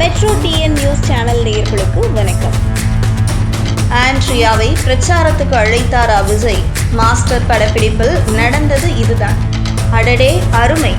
Metro TN news channel நேயர்களுக்கு வணக்கம். ஆண்ட்ரியாவை பிரச்சாரத்துக்கு அழைத்தாரா விஜய் மாஸ்டர் படப்பிடிப்பில் நடந்தது இதுதான். அடடே அருமை.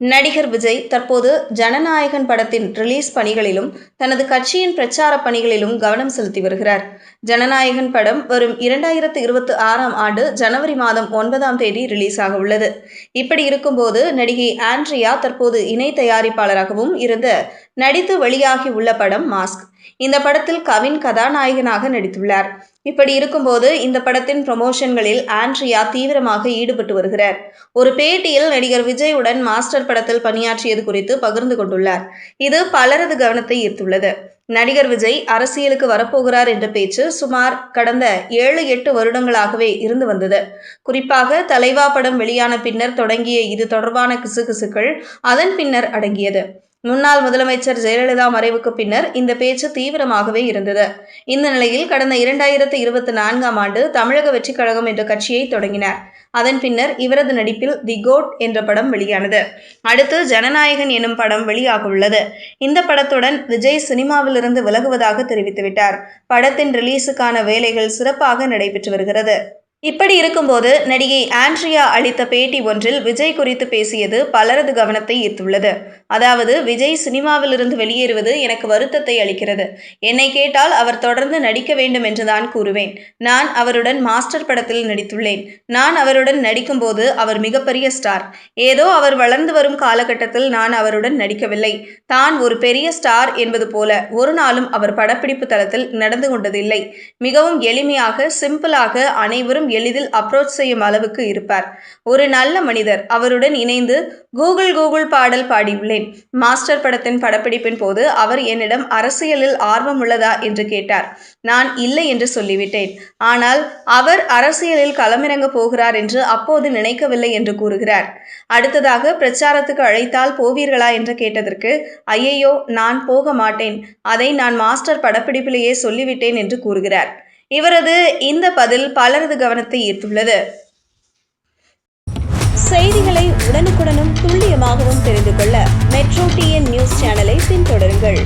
நடிகர் விஜய் தற்போது ஜனநாயகன் படத்தின் ரிலீஸ் பணிகளிலும் தனது கட்சியின் பிரச்சார பணிகளிலும் கவனம் செலுத்தி வருகிறார். ஜனநாயகன் படம் வரும் இரண்டாயிரத்து இருபத்தி ஆறாம் ஆண்டு ஜனவரி மாதம் ஒன்பதாம் தேதி ரிலீஸ் ஆக உள்ளது. இப்படி இருக்கும்போது நடிகை ஆண்ட்ரியா தற்போது இணை தயாரிப்பாளராகவும் இருந்த நடித்து வெளியாகி உள்ள படம் மாஸ்க். இந்த படத்தில் கவின் கதாநாயகனாக நடித்துள்ளார். இப்படி இருக்கும்போது இந்த படத்தின் ப்ரமோஷன்களில் ஆண்ட்ரியா தீவிரமாக ஈடுபட்டு வருகிறார். ஒரு பேட்டியில் நடிகர் விஜயுடன் மாஸ்டர் படத்தில் பணியாற்றியது குறித்து பகிர்ந்து கொண்டுள்ளார். இது பலரது கவனத்தை ஈர்த்துள்ளது. நடிகர் விஜய் அரசியலுக்கு வரப்போகிறார் என்ற பேச்சு சுமார் கடந்த ஏழு எட்டு வருடங்களாகவே இருந்து வந்தது. குறிப்பாக தலைவா படம் வெளியான பின்னர் தொடங்கிய இது தொடர்பான கிசுகிசுக்கள் அதன் பின்னர் அடங்கியது. முன்னாள் முதலமைச்சர் ஜெயலலிதா மறைவுக்கு பின்னர் இந்த பேச்சு தீவிரமாகவே இருந்தது. இந்த நிலையில் கடந்த இரண்டாயிரத்து இருபத்தி நான்காம் ஆண்டு தமிழக வெற்றிக் கழகம் என்ற கட்சியை தொடங்கினார். அதன் பின்னர் இவரது நடிப்பில் தி கோட் என்ற படம் வெளியானது. அடுத்து ஜனநாயகன் எனும் படம் வெளியாக உள்ளது. இந்த படத்துடன் விஜய் சினிமாவிலிருந்து விலகுவதாக தெரிவித்துவிட்டார். படத்தின் ரிலீஸுக்கான வேலைகள் சிறப்பாக நடைபெற்று வருகிறது. இப்படி இருக்கும்போது நடிகை ஆண்ட்ரியா அளித்த பேட்டி ஒன்றில் விஜய் குறித்து பேசியது பலரது கவனத்தை ஈர்த்துள்ளது. அதாவது விஜய் சினிமாவிலிருந்து வெளியேறுவது எனக்கு வருத்தத்தை அளிக்கிறது. என்னை கேட்டால் அவர் தொடர்ந்து நடிக்க வேண்டும் என்றுதான் கூறுவேன். நான் அவருடன் மாஸ்டர் படத்தில் நடித்துள்ளேன். நான் அவருடன் நடிக்கும்போது அவர் மிகப்பெரிய ஸ்டார். ஏதோ அவர் வளர்ந்து வரும் காலகட்டத்தில் நான் அவருடன் நடிக்கவில்லை. தான் ஒரு பெரிய ஸ்டார் என்பது போல ஒரு நாளும் அவர் படப்பிடிப்பு தளத்தில் நடந்து கொண்டதில்லை. மிகவும் எளிமையாக சிம்பிளாக அனைவரும் எளிதில் அப்ரோச் செய்யும் அளவுக்கு இருப்பார். ஒரு நல்ல மனிதர் அவருடன் இணைந்து கூகுள் கூகுள் பாடல் பாடியுள்ளேன். மாஸ்டர் படத்தின் படப்பிடிப்பின் போது அவர் என்னிடம் அரசியலில் ஆர்வம் உள்ளதா என்று கேட்டார். நான் இல்லை என்று சொல்லிவிட்டேன். ஆனால் அவர் அரசியலில் களமிறங்க போகிறார் என்று அப்போது நினைக்கவில்லை என்று கூறுகிறார். அடுத்ததாக பிரச்சாரத்துக்கு அழைத்தால் போவீர்களா? என்று கேட்டதற்கு ஐயையோ நான் போக மாட்டேன். அதை நான் மாஸ்டர் படப்பிடிப்பிலேயே சொல்லிவிட்டேன் என்று கூறுகிறார். இவரது இந்த பதில் பலரது கவனத்தை ஈர்த்துள்ளது. செய்திகளை உடனுக்குடனும் துல்லியமாகவும் தெரிந்து கொள்ள மெட்ரோ டிஎன் நியூஸ் சேனலை பின்தொடருங்கள்.